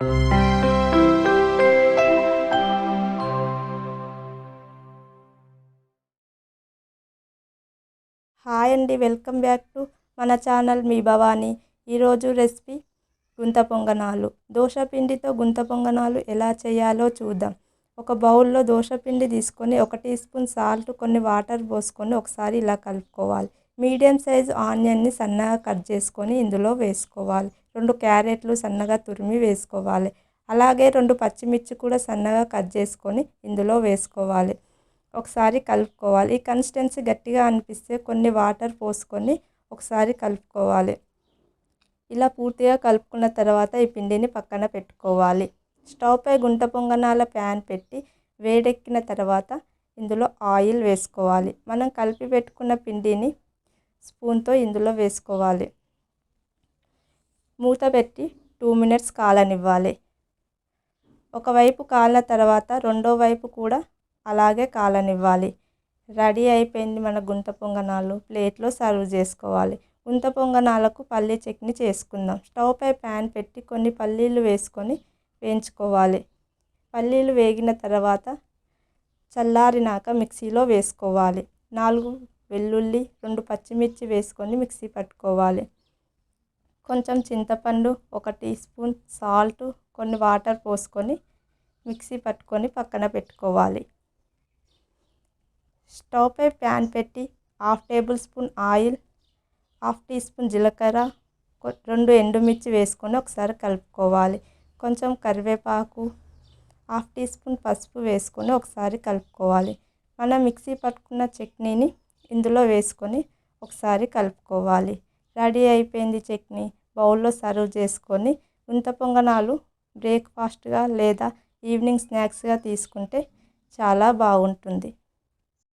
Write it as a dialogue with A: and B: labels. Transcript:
A: Hi అండి welcome back to మన channel మీ భవానీ. ఈరోజు రెసిపీ గుంత పొంగనాలు. దోశపిండితో గుంత పొంగనాలు ఎలా చేయాలో చూద్దాం. ఒక బౌల్లో దోశపిండి తీసుకొని ఒక టీ స్పూన్ సాల్ట్ కొన్ని వాటర్ పోసుకొని ఒకసారి ఇలా కలుపుకోవాలి. మీడియం సైజు ఆనియన్ని సన్నగా కట్ చేసుకొని ఇందులో వేసుకోవాలి. రెండు క్యారెట్లు సన్నగా తురిమి వేసుకోవాలి. అలాగే రెండు పచ్చిమిర్చి కూడా సన్నగా కట్ చేసుకొని ఇందులో వేసుకోవాలి. ఒకసారి కలుపుకోవాలి. ఈ కన్సిస్టెన్సీ గట్టిగా అనిపిస్తే కొన్ని వాటర్ పోసుకొని ఒకసారి కలుపుకోవాలి. ఇలా పూర్తిగా కలుపుకున్న తర్వాత ఈ పిండిని పక్కన పెట్టుకోవాలి. స్టవ్ పై గుంట పొంగనాల ప్యాన్ పెట్టి వేడెక్కిన తర్వాత ఇందులో ఆయిల్ వేసుకోవాలి. మనం కలిపి పెట్టుకున్న పిండిని స్పూన్తో ఇందులో వేసుకోవాలి. మూత పెట్టి టూ మినిట్స్ కాలనివ్వాలి. ఒకవైపు కాలిన తర్వాత రెండో వైపు కూడా అలాగే కాలనివ్వాలి. రెడీ అయిపోయింది మన గుంత పొంగనాలు. ప్లేట్లో సర్వ్ చేసుకోవాలి. గుంత పొంగనాలకు పల్లీ చట్నీ చేసుకుందాం. స్టవ్ పై ప్యాన్ పెట్టి కొన్ని పల్లీలు వేసుకొని వేయించుకోవాలి. పల్లీలు వేగిన తర్వాత చల్లారినాక మిక్సీలో వేసుకోవాలి. నాలుగు వెల్లుల్లి రెండు పచ్చిమిర్చి వేసుకొని మిక్సీ పట్టుకోవాలి. కొంచెం చింతపండు ఒక టీ స్పూన్ సాల్ట్ కొన్ని వాటర్ పోసుకొని మిక్సీ పట్టుకొని పక్కన పెట్టుకోవాలి. స్టవ్ పై ప్యాన్ పెట్టి half tablespoon oil half teaspoon జీలకర్ర రెండు ఎండుమిర్చి వేసుకొని ఒకసారి కలుపుకోవాలి. కొంచెం కరివేపాకు హాఫ్ టీ స్పూన్ పసుపు వేసుకొని ఒకసారి కలుపుకోవాలి. మనం మిక్సీ పట్టుకున్న చట్నీని ఇందులో వేసుకొని ఒకసారి కలుపుకోవాలి. రెడీ అయిపోయింది చట్నీ. బౌల్లో సర్వ్ చేసుకొని ఉంత పొంగనాలు బ్రేక్ఫాస్ట్గా లేదా ఈవినింగ్ స్నాక్స్గా తీసుకుంటే చాలా బాగుంటుంది.